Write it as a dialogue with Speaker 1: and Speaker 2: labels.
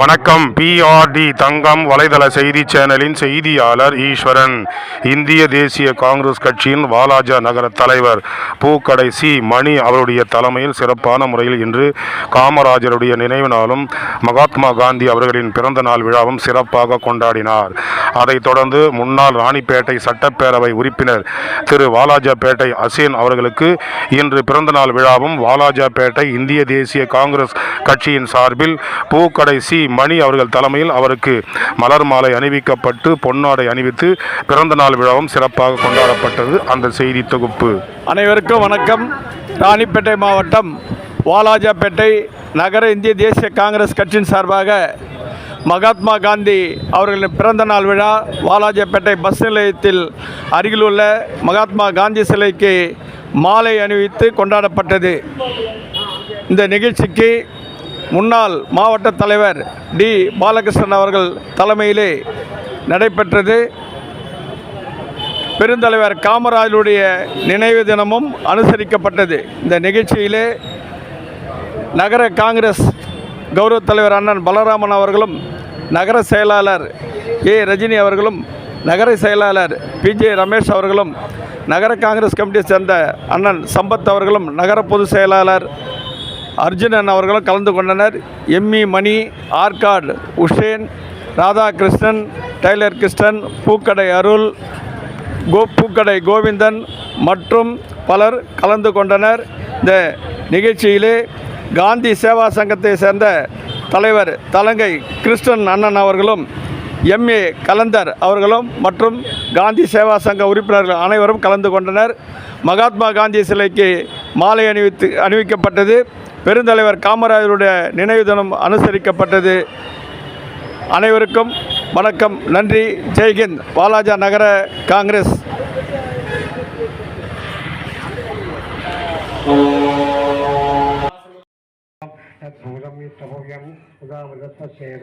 Speaker 1: வணக்கம். பிஆர்டி தங்கம் வலைதள செய்தி சேனலின் செய்தியாளர் ஈஸ்வரன். இந்திய தேசிய காங்கிரஸ் கட்சியின் வாலாஜா நகர தலைவர் பூக்கடை சி மணி அவருடைய தலைமையில் சிறப்பான முறையில் இன்று காமராஜருடைய நினைவு நாளும் மகாத்மா காந்தி அவர்களின் பிறந்த நாள் விழாவும் சிறப்பாக கொண்டாடினார். அதைத் தொடர்ந்து முன்னாள் ராணிப்பேட்டை சட்டப்பேரவை உறுப்பினர் திரு வாலாஜாபேட்டை அசேன் அவர்களுக்கு இன்று பிறந்தநாள் விழாவும் வாலாஜாபேட்டை இந்திய தேசிய காங்கிரஸ் கட்சியின் சார்பில் பூக்கடை சி மணி அவர்கள் தலைமையில் அவருக்கு மலர் மாலை அணிவிக்கப்பட்டு பொன்னாடை அணிவித்து பிறந்தநாள் விழாவும் சிறப்பாக கொண்டாடப்பட்டது. அந்த செய்தி தொகுப்பு.
Speaker 2: அனைவருக்கும் வணக்கம். ராணிப்பேட்டை மாவட்டம் வாலாஜாபேட்டை நகர இந்திய தேசிய காங்கிரஸ் கட்சியின் சார்பாக மகாத்மா காந்தி அவர்களின் பிறந்த நாள் விழா வாலாஜாப்பேட்டை பஸ் நிலையத்தில் அருகிலுள்ள மகாத்மா காந்தி சிலைக்கு மாலை அணிவித்து கொண்டாடப்பட்டது. இந்த நிகழ்ச்சிக்கு முன்னாள் மாவட்ட தலைவர் டி. பாலகிருஷ்ணன் அவர்கள் தலைமையிலே நடைபெற்றது. பெருந்தலைவர் காமராஜருடைய நினைவு தினமும் அனுசரிக்கப்பட்டது. இந்த நிகழ்ச்சியிலே நகர காங்கிரஸ் கௌரவ தலைவர் அண்ணன் பலராமன் அவர்களும் நகர செயலாளர் ஏ. ரஜினி அவர்களும் நகர செயலாளர் பிஜே ரமேஷ் அவர்களும் நகர காங்கிரஸ் கமிட்டியை சேர்ந்த அண்ணன் சம்பத் அவர்களும் நகர பொதுச் செயலாளர் அர்ஜுனன் அவர்களும் கலந்து கொண்டனர். எம்மி மணி ஆர்காட் உஷேன் ராதாகிருஷ்ணன் டைலர் கிருஷ்ணன் பூக்கடை அருள் கோ பூக்கடை கோவிந்தன் மற்றும் பலர் கலந்து கொண்டனர். இந்த நிகழ்ச்சியிலே காந்தி சேவா சங்கத்தை சேர்ந்த தலைவர் தலங்கை கிருஷ்ணன் அண்ணன் அவர்களும் எம்ஏ கலந்தர் அவர்களும் மற்றும் காந்தி சேவா சங்க உறுப்பினர்கள் அனைவரும் கலந்து கொண்டனர். மகாத்மா காந்தி சிலைக்கு மாலை அணிவித்து அணிவிக்கப்பட்டது. பெருந்தலைவர் காமராஜருடைய நினைவு தினம் அனுசரிக்கப்பட்டது. அனைவருக்கும் வணக்கம் நன்றி. ஜெய்ஹிந்த் வாலாஜா நகர காங்கிரஸ்.
Speaker 3: तद्भूतं यत्तपोयम् उदावदत्तस्येव